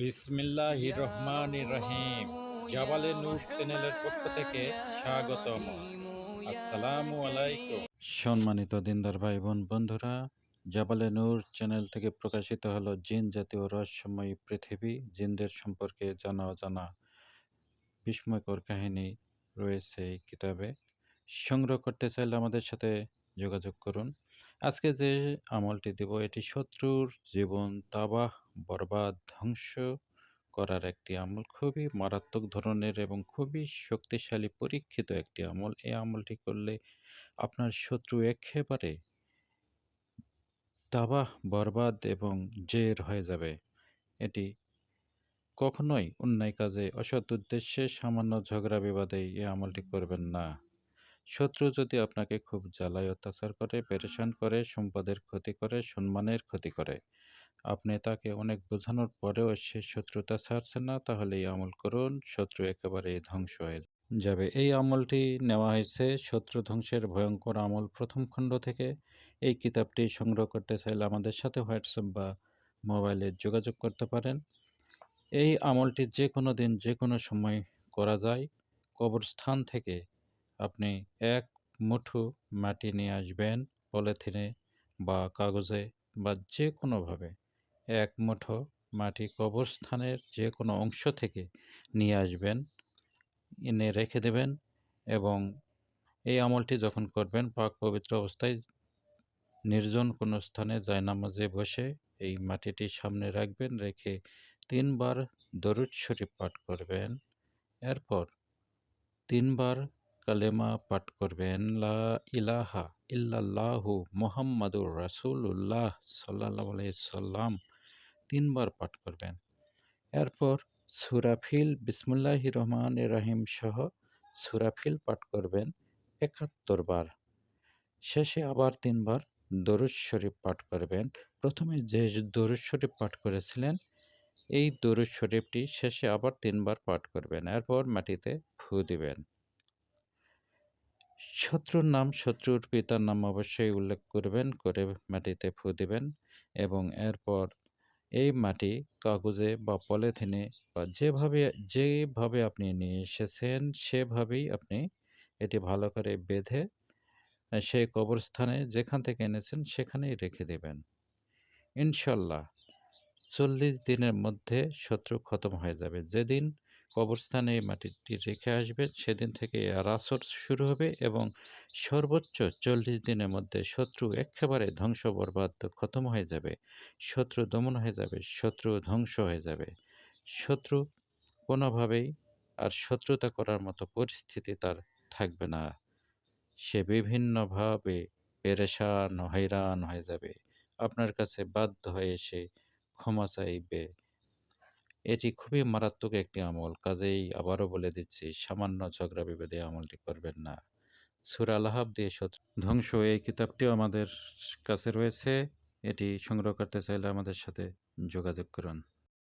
বিসমিল্লাহ রহমান রহিম। জাবালে নূর চ্যানেলের পক্ষ থেকে স্বাগতম। আসসালামু আলাইকুম। সম্মানিত দিনদার ভাই বোন বন্ধুরা জাবালে নূর চ্যানেল থেকে প্রকাশিত হলো জিন জাতীয় রহস্যময়ী পৃথিবী। জিনদের সম্পর্কে জানা অজানা বিস্ময়কর কাহিনী রয়েছে এই কিতাবে। সংগ্রহ করতে চাইলে আমাদের সাথে যোগাযোগ করুন। আজকে যে আমলটি দেব, এটি শত্রুর জীবন, তাবাহ, বরবাদ, ধ্বংস করার একটি আমল। খুবই মারাত্মক ধরনের এবং খুবই শক্তিশালী, পরীক্ষিত একটি আমল। এই আমলটি করলে আপনার শত্রু একেবারে তাবাহ, বরবাদ এবং জের হয়ে যাবে। এটি কখনোই অন্যায় কাজে, অসৎ উদ্দেশ্যে, সামান্য ঝগড়া বিবাদে এই আমলটি করবেন না। শত্রু যদি আপনাকে খুব জ্বালায়, অত্যাচার করে, পেরেশান করে, সম্পদের ক্ষতি করে, সম্মানের ক্ষতি করে, আপনি তাকে অনেক বোঝানোর পরেও সে শত্রুতা ছাড়ছে না, তাহলে এই আমল করুন, শত্রু একেবারে ধ্বংস হয়ে যাবে। এই আমলটি নেওয়া হয়েছে শত্রু ধ্বংসের ভয়ঙ্কর আমল প্রথম খণ্ড থেকে। এই কিতাবটি সংগ্রহ করতে চাইলে আমাদের সাথে হোয়াটসঅ্যাপ বা মোবাইলে যোগাযোগ করতে পারেন। এই আমলটি যে কোনো দিন যে কোনো সময় করা যায়। কবরস্থান থেকে আপনি এক মুঠো মাটি নিয়ে আসবেন পলিথিনে বা কাগজে বা যে কোনোভাবে এক মুঠো মাটি কবরস্থানের যে কোনো অংশ থেকে নিয়ে আসবেন, এনে রেখে দেবেন এবং এই আমলটি যখন করবেন, পাক পবিত্র অবস্থায় নির্জন কোনো স্থানে জায়নামাজে বসে এই মাটিটি সামনে রাখবেন, রেখে তিনবার দরুদ শরীফ পাঠ করবেন। এরপর তিনবার কালেমা পাঠ করবেন, লা ইলাহা ইল্লাল্লাহু মোহাম্মদুর রাসূলুল্লাহ সাল্লাল্লাহু আলাইহি সাল্লাম তিনবার পাঠ করবেন। এরপর সুরাফিল বিসমুল্লাহ রহমান রাহিম সহ সুরাফিল পাঠ করবেন একাত্তর বার। শেষে আবার তিনবার দরুদ শরীফ পাঠ করবেন। প্রথমে যে দরুদ শরীফ পাঠ করেছিলেন, এই দরুদ শরীফটি শেষে আবার তিনবার পাঠ করবেন। এরপর মাটিতে ফু দিবেন। শত্রুর নাম শত্রুর পিতার নাম অবশ্যই উল্লেখ করবেন, করে মাটিতে ফু দিবেন এবং এরপর এই মাটি কাগজে বা পলিথিনে বা যেভাবে যেভাবে আপনি নিয়ে এসেছেন, সেভাবেই আপনি এটি ভালো করে বেঁধে সেই কবরস্থানে যেখান থেকে এনেছেন সেখানেই রেখে দেবেন। ইনশাল্লাহ চল্লিশ দিনের মধ্যে শত্রু খতম হয়ে যাবে। যেদিন কবরস্থানে এই মাটিটি রেখে আসবে সেদিন থেকে আর আসর শুরু হবে এবং সর্বোচ্চ চল্লিশ দিনের মধ্যে শত্রু একেবারে ধ্বংস বরবাদ খতম হয়ে যাবে। শত্রু দমন হয়ে যাবে, শত্রু ধ্বংস হয়ে যাবে। শত্রু কোনোভাবেই আর শত্রুতা করার মতো পরিস্থিতি তার থাকবে না। সে বিভিন্নভাবে পেরেশান, হয়রান হয়ে যাবে। আপনার কাছে বাধ্য হয়ে সে ক্ষমা চাইবে। এটি খুবই মারাত্মক একটি আমল। কাজেই আবারও বলে দিচ্ছি, সামান্য ঝগড়া বিভেদে আমলটি করবেন না। সুরা আলাহাব দিয়ে ধ্বংস এই কিতাবটিও আমাদের কাছে রয়েছে। এটি সংগ্রহ করতে চাইলে আমাদের সাথে যোগাযোগ করুন।